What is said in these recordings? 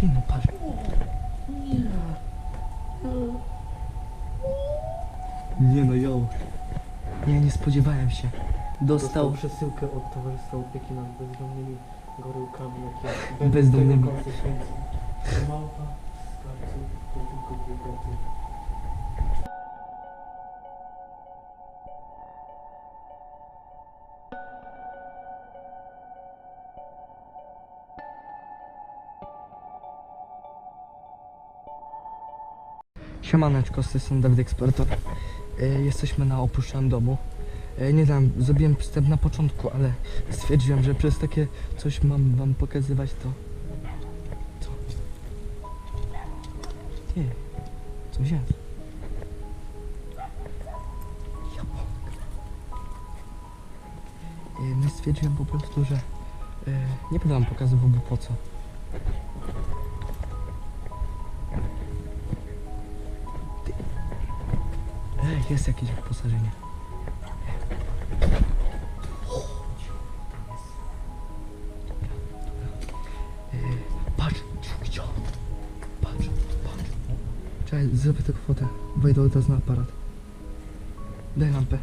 Ty no patrz. Nie no jo. Nie, nie spodziewałem się. Dostał przesyłkę od Towarzystwa Opieki nad Bezdomnymi Goryłkami, jakie Bezdomnymi. tego. Małpa z kartu to tylko. Siemaneczko, z tej strony Dawid. E, jesteśmy na opuszczonym domu. E, nie wiem, zrobiłem wstęp na początku, ale stwierdziłem, że przez takie coś mam wam pokazywać to... Co? Ty, coś jest. E, no stwierdziłem po prostu, że nie będę wam pokazywał, bo po co. jest jakieś wyposażenie. Patrz. Patrz, patrz. Czekaj, zrobię tylko fotę. Wejdę od razu na aparat. Daj lampę.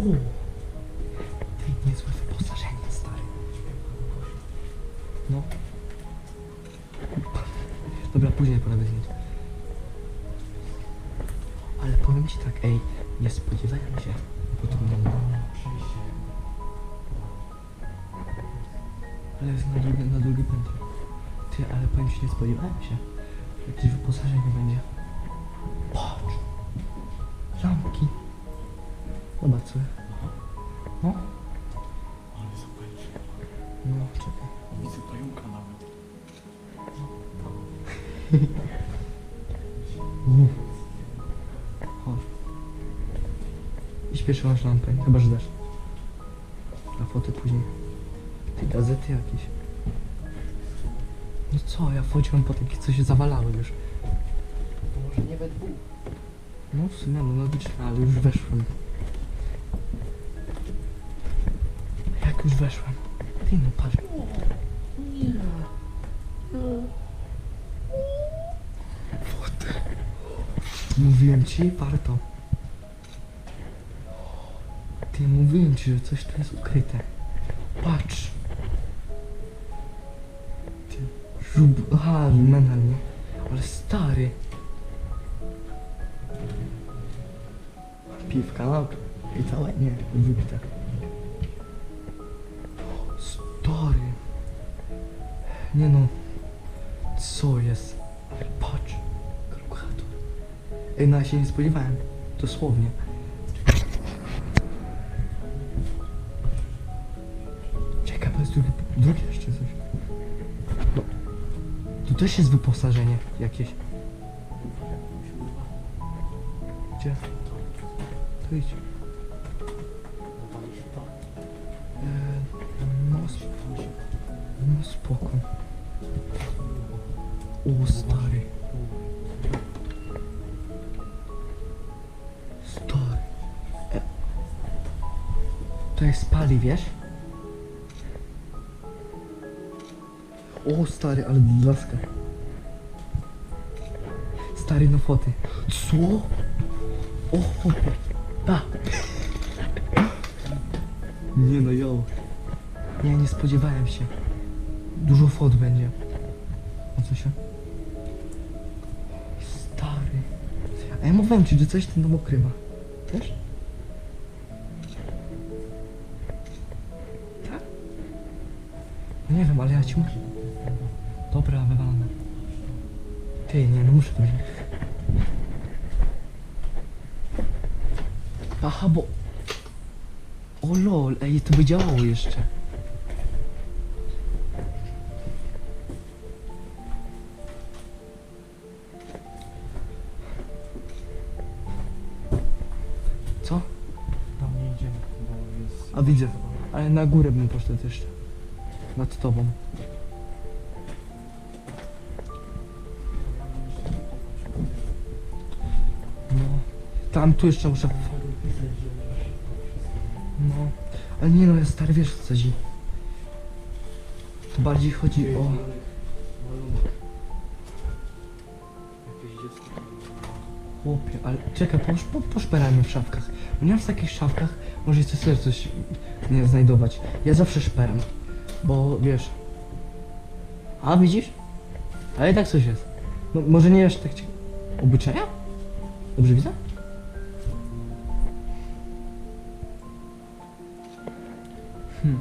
Ty, niezłe wyposażenie, stary. No. Dobra, później porobię zdjęcie. Ale powiem ci tak, ej, nie spodziewałem się. Nie Ale jest na drugie, na drugie piętro. Ty, ale powiem ci, nie spodziewałem się. Jakieś wyposażenie będzie. Patrz. Lampki. Zobacz sobie. No. Ale zobacz, No, czekaj. widzę pająka nawet. Chodź. I śpieszy masz lampę, chyba że dasz. Na foty później. Ty gazety jakieś. No co, ja wchodziłem po takie, co się zawalały już. To może nie we dwóch. No w sumie, no logiczne, ale już weszłem. Już weszłem? Ty no patrz. What? Mówiłem ci, warto. Ty, mówiłem ci, że coś tu jest ukryte. Patrz. Ty, żub... Aha, menel, nie? Ale stary. Piwka, no. I całe? Nie, wypite. Nie no. Co jest? Patrz. Kalkulator. Ej, no ja się nie spodziewałem. Dosłownie. Czekaj, bo jest drugie, drugie jeszcze coś. No. Tu też jest wyposażenie jakieś. Gdzie? To idź. Eee, no, no spoko. O stary. Stary. To jest spali, wiesz? O stary, ale blaska. Stary, no foty. Co? O, chłopie. Nie no, jo. Nie, nie spodziewałem się. Dużo fot będzie. O co się? Stary. A ja mówiłem ci, że coś ten dom ukrywa. Wiesz? Tak? No nie wiem, ale ja ci muszę... Dobra, wywalone. Ty, nie, no muszę to wziąć. Aha, bo... O lol, ej, to by działało jeszcze. A widzę. A na górę bym poszedł jeszcze. Nad tobą. No. Tam, tu jeszcze muszę... No. Ale nie no, ja stary, wiesz co chodzi. To bardziej chodzi o... Chłopie, ale czekaj, poszperajmy w szafkach. Ponieważ w takich szafkach możecie sobie coś nie znajdować. Ja zawsze szperam, bo wiesz... A, widzisz? Ale i tak coś jest. No, może nie jest tak... cie- Obyczaja? Dobrze widzę? Hmm.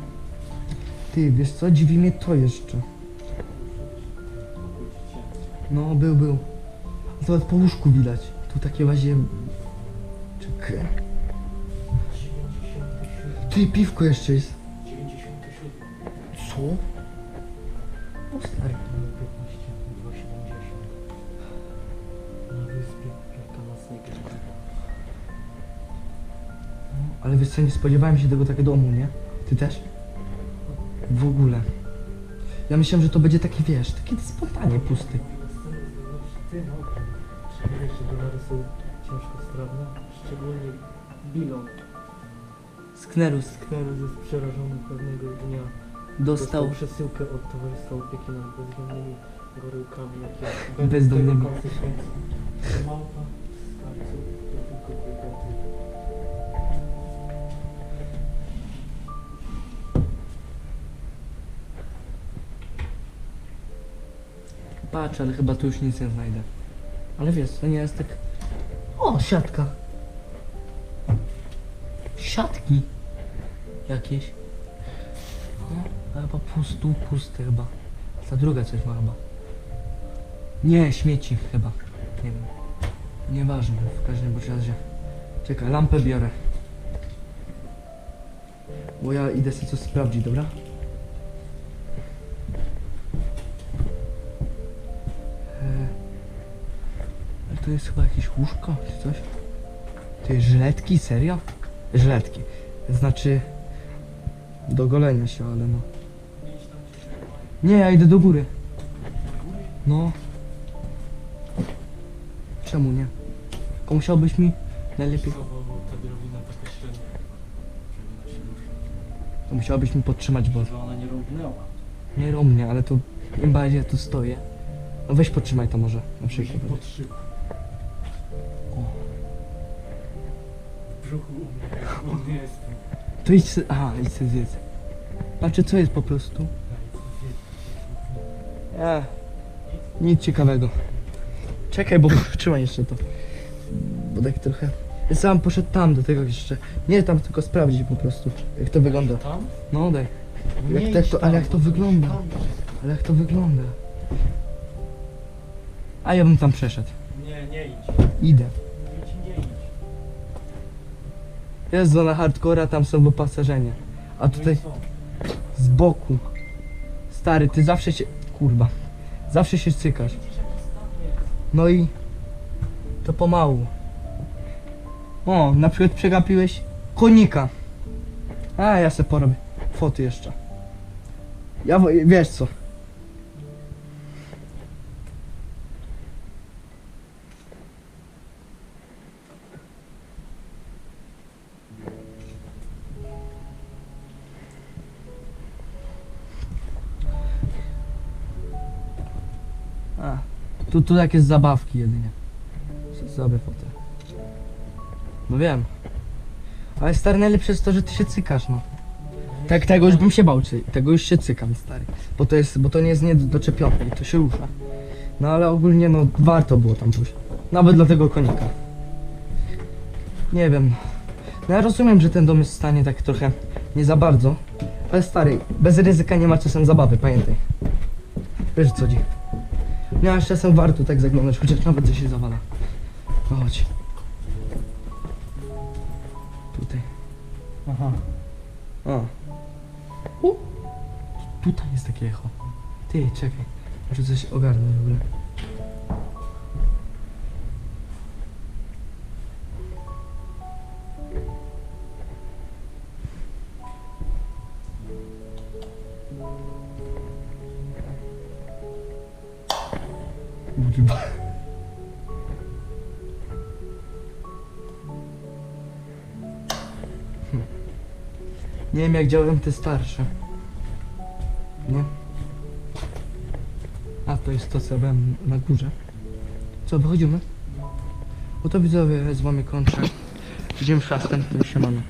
Ty, wiesz co? Dziwi mnie to jeszcze. No, był, był. Nawet po łóżku widać. Tu takie łazie... Czekaj. 97. Ty, piwko jeszcze jest. 97. Co? O stary. 15. 270. Na wyspie jaka. No, ale wiesz co, nie spodziewałem się tego takiego domu, nie? Ty też? W ogóle. Ja myślałem, że to będzie taki, wiesz, taki spontanie pusty. Ty no, czy wiesz, że dolary są ciężko strawne? Szczególnie bilon. Sknerus Sknerus jest przerażony pewnego dnia. dostał... przesyłkę od Towarzystwa Opieki nad Bezdomnymi Goryłkami, jakie Bezdomnymi. Małpa z karców to tylko. Patrz, ale chyba tu już nic nie znajdę. Ale wiesz, to nie jest tak... O, siatka. Siatki. Jakieś. No, chyba pustu, puste chyba. Ta druga coś ma chyba. Nie, śmieci chyba. Nie wiem. Nieważne, w każdym razie. Czekaj, lampę biorę. Bo ja idę sobie coś sprawdzić, dobra? Eee, Ale to jest chyba jakieś łóżko czy coś? To jest żyletki? Serio? Żyletki. Znaczy... Do golenia się, ale no. Nie, ja idę do góry. No. Czemu nie? Tylko musiałbyś mi najlepiej... To musiałbyś mi podtrzymać, bo ona nie rąbnęła. nie romnie, ale to im bardziej tu stoję. No weź podtrzymaj to może, na przykład. Podszył. Brzuchu u mnie. Nie jestem. To idź se... Aha, idź se zjedz. Patrzę co jest po prostu. Ja. Nic ciekawego. Czekaj, bo trzymaj jeszcze to. Bo tak trochę... Ja sam poszedł tam do tego jeszcze. Nie tam, tylko sprawdzić po prostu, jak to wygląda. Tam? No daj. Nie Jak idź to- tam, ale jak to bo wygląda? tam. Ale jak to wygląda? A ja bym tam przeszedł. Nie, nie idź. Idę. Jest zona hardcora, tam są wyposażenie. A No tutaj co? z boku. Stary, ty zawsze się... Kurwa. Zawsze się cykasz. No i... To pomału. O, na przykład przegapiłeś konika. A, ja se porobię. Foty jeszcze. Ja, wiesz co. tu, tu jakieś zabawki jedynie. Sobie foty. No wiem. Ale stary, najlepsze jest to, że ty się cykasz, no. Tak, tego już bym się bał, czy- tego już się cykam, stary. Bo to jest, bo to nie jest niedoczepione i to się rusza. No ale ogólnie, no, warto było tam pójść. Nawet dla tego konika. Nie wiem. No ja rozumiem, że ten dom jest w stanie tak trochę nie za bardzo. Ale stary, bez ryzyka nie ma czasem zabawy, pamiętaj. Wiesz co chodzi. Aż czasem warto tak zaglądać, chociaż nawet coś się zawala. No chodź. Tutaj. Aha. O. U. Tutaj jest takie echo. Ty, czekaj. Muszę coś ogarnąć w ogóle. Nie wiem jak działają te starsze. Nie? A to jest to co byłem na górze. Co, wychodzimy? No to widzowie, z wami kończę. Widzimy się następnym siemano.